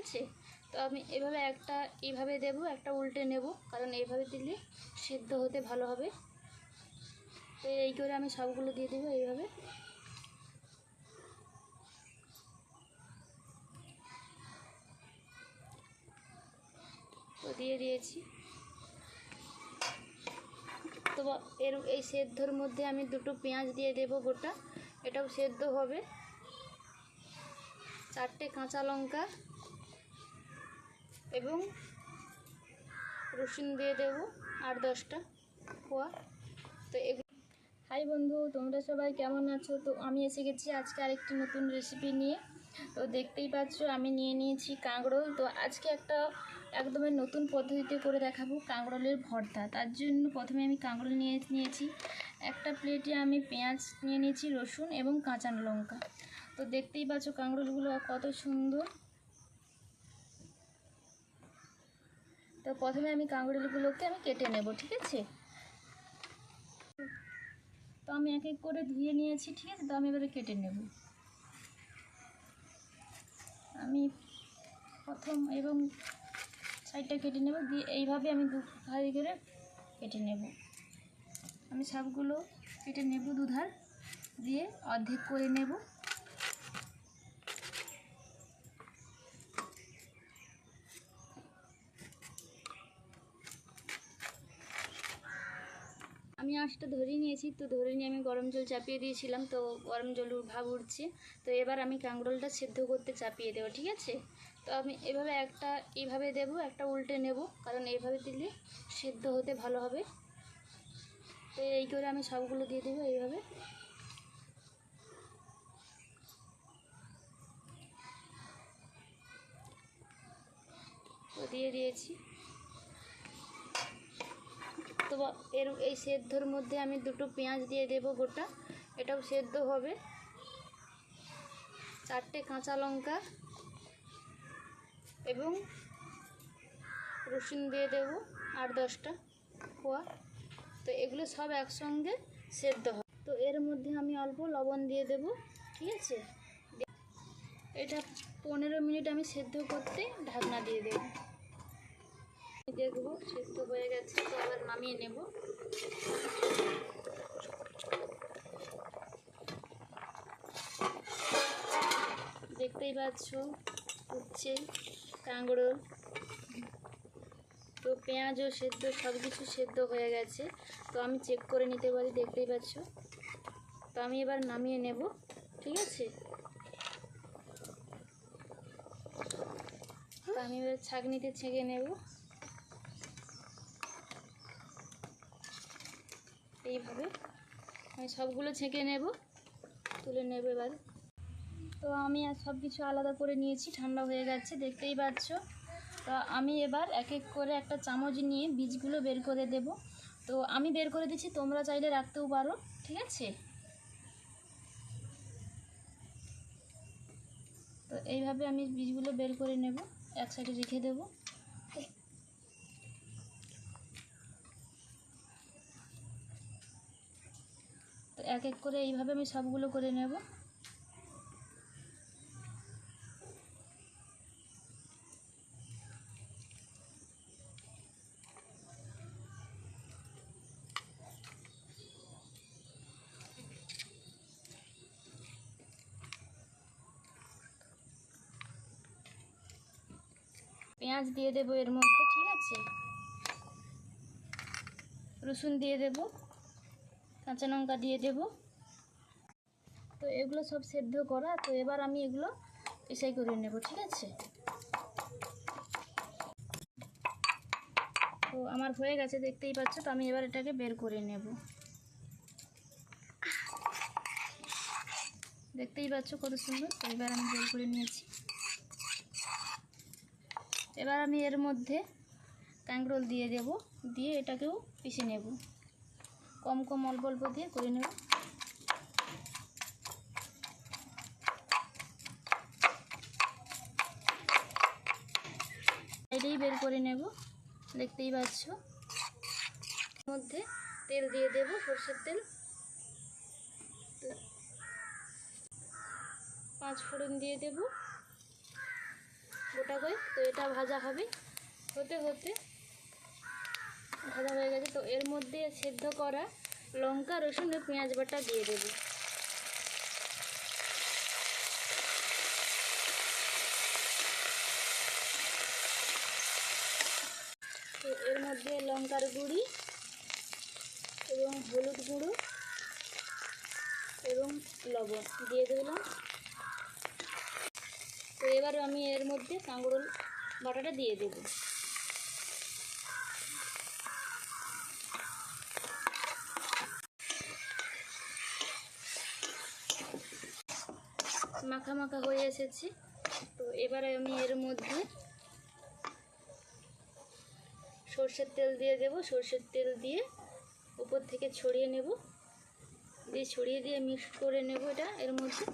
আছে? তো আমি এভাবে একটা এইভাবে দেব, একটা উল্টে নেব, কারণ এইভাবে দিলে সিদ্ধ হতে ভালো হবে। তো এই করে আমি সবগুলো দিয়ে দেবো এইভাবে। তো দিয়ে দিয়েছি। তো এর, এই সেদ্ধর মধ্যে আমি দুটো পেঁয়াজ দিয়ে দেব গোটা। এটাও সেদ্ধ হবে। চারটে কাঁচা লঙ্কা। এবং রসুন দিয়ে দেব আট দশটা কোয়া তো এগুলো হাই বন্ধু, তোমরা সবাই কেমন আছো? তো আমি এসে গেছি আজকে আরেকটি নতুন রেসিপি নিয়ে। তো দেখতেই পাচ্ছ, আমি নিয়ে নিয়েছি কাঁকরোল। তো আজকে একটা একদমই নতুন পদ্ধতিতে করে দেখাবো কাঁকরোলের ভর্তা। তার জন্য প্রথমে আমি কাঁকরোল নিয়ে নিয়েছি। একটা প্লেটে আমি পেঁয়াজ নিয়ে নিয়েছি, রসুন এবং কাঁচা লঙ্কা। তো দেখতেই পাচ্ছ কাঁকরোলগুলো কত সুন্দর। তো প্রথমে আমি কাঁকরোলগুলোকে আমি কেটে নেব, ঠিক আছে? তো আমি এক এক করে ধুয়ে নিয়েছি, ঠিক আছে? তো আমি এবারে কেটে নেব। আমি প্রথম এবং সাইডটা কেটে নেব, দিয়ে এইভাবে আমি দু ভাই করে কেটে নেব। আমি সবগুলো কেটে নেব দুধার দিয়ে অর্ধেক করে নেব। আমি আঁশটা ধরে নিয়েছি, তো ধরে নিয়ে আমি গরম জল চাপিয়ে দিয়েছিলাম, তো গরম জল ভাব উঠছে তো এবার আমি কাঁকরোলটা সেদ্ধ করতে চাপিয়ে দেবো, ঠিক আছে? তো আমি এভাবে একটা এইভাবে দেব, একটা উল্টে নেব, কারণ এইভাবে দিলে সেদ্ধ হতে ভালো হবে। তো এই করে আমি সবগুলো দিয়ে দেবো এইভাবে। দিয়ে দিয়েছি। তো এর, এই সেদ্ধর মধ্যে আমি দুটো পেঁয়াজ দিয়ে দেব গোটা। এটাও সেদ্ধ হবে। চারটে কাঁচা লঙ্কা এবং রসুন দিয়ে দেব আট দশটা খোয়া। তো এগুলো সব একসঙ্গে সেদ্ধ হবে। তো এর মধ্যে আমি অল্প লবণ দিয়ে দেব, ঠিক আছে? এটা পনেরো মিনিট আমি সেদ্ধ করতে ঢাকনা দিয়ে দেবো। দেখব, সেদ্ধ হয়ে গেছে, তো আবার নামিয়ে নেব। দেখতেই পাচ্ছ উঠছে কাঁকড়ো। তো পেঁয়াজও সেদ্ধ সব কিছু সেদ্ধ হয়ে গেছে। তো আমি চেক করে নিতে পারি, দেখতেই পাচ্ছ। তো আমি এবার নামিয়ে নেব, ঠিক আছে? তো আমি এবার ছাঁকনিতে ছেঁকে নেব। এইভাবে আমি সবগুলো ছেঁকে নেব, তুলে নেব এবার। তো আমি আর সব কিছু আলাদা করে নিয়েছি, ঠান্ডা হয়ে গেছে, দেখতেই পাচ্ছ। তো আমি এবার এক এক করে একটা চামচ নিয়ে বীজগুলো বের করে দেব। তো আমি বের করে দিচ্ছি, তোমরা চাইলে রাখতেও পারো, ঠিক আছে? তো এইভাবে আমি বীজগুলো বের করে নেব, এক সাইডে রেখে দেবো। এক এক করে এইভাবে আমি সবগুলো করে নেব। পেঁয়াজ দিয়ে দেবো এর মধ্যে, ঠিক আছে? রসুন দিয়ে দেবো। কাঁচা লঙ্কা দিয়ে দেব। তো এগুলো সব সেদ্ধ করা, তো এবার আমি এগুলো এসাই করে নেব, ঠিক আছে? তো আমার হয়ে গেছে, দেখতেই পাচ্ছ, তো আমি এবার এটাকে বের করে নেব। দেখতেই পাচ্ছ কত সুন্দর, তো এবার আমি বের করে নিয়েছি। এবার আমি এর মধ্যে কাঁকরোল দিয়ে দেব, দিয়ে এটাকেও পিষে নেব। কম কম অল্প অল্প দিয়ে করে নেব। এটাই বের করে নেব, দেখতেই পাচ্ছ। মধ্যে তেল দিয়ে দেব, সর্ষের তেল। পাঁচ ফোড়ন দিয়ে দেব। গোটা করে, তো এটা ভাজা হবে। হতে হতে ভাজা হয়ে গেছে, তো এর মধ্যে সেদ্ধ করা লঙ্কা, রসুন ও পেঁয়াজ বাটা দিয়ে দেবো। তো এর মধ্যে লঙ্কার গুঁড়ি এবং হলুদ গুঁড়ো এবং লবণ দিয়ে দিলাম। তো এবার আমি এর মধ্যে কাঁকরোল বাটাটা দিয়ে দেব। মাখা মাখা হয়ে এসেছে। তো এবারে আমি এর মধ্যে সর্ষের তেল দিয়ে দেব। সর্ষের তেল দিয়ে উপর থেকে ছড়িয়ে নেব। দিয়ে ছড়িয়ে দিয়ে মিক্স করে নেব এটা এর মধ্যে।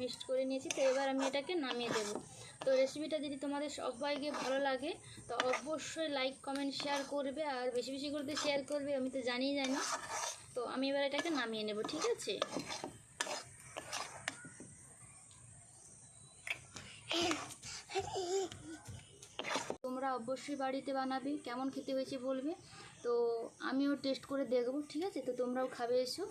মিক্সড করে নিয়েছি। তো এবার আমি এটাকে নামিয়ে দেব। তো রেসিপিটা যদি তোমাদের সবাইকে ভালো লাগে তো অবশ্যই লাইক কমেন্ট শেয়ার করবে আর বেশি বেশি করে শেয়ার করবে, আমি তো জানিই জানি তো আমি এবার এটাকে নামিয়ে নেব, ঠিক আছে? তোমরা অবশ্যই বাড়িতে বানাবে, কেমন খেতে হয়েছে বলবে? তো আমিও টেস্ট করে দেখব, ঠিক আছে? তো তোমরাও খাবে এসো।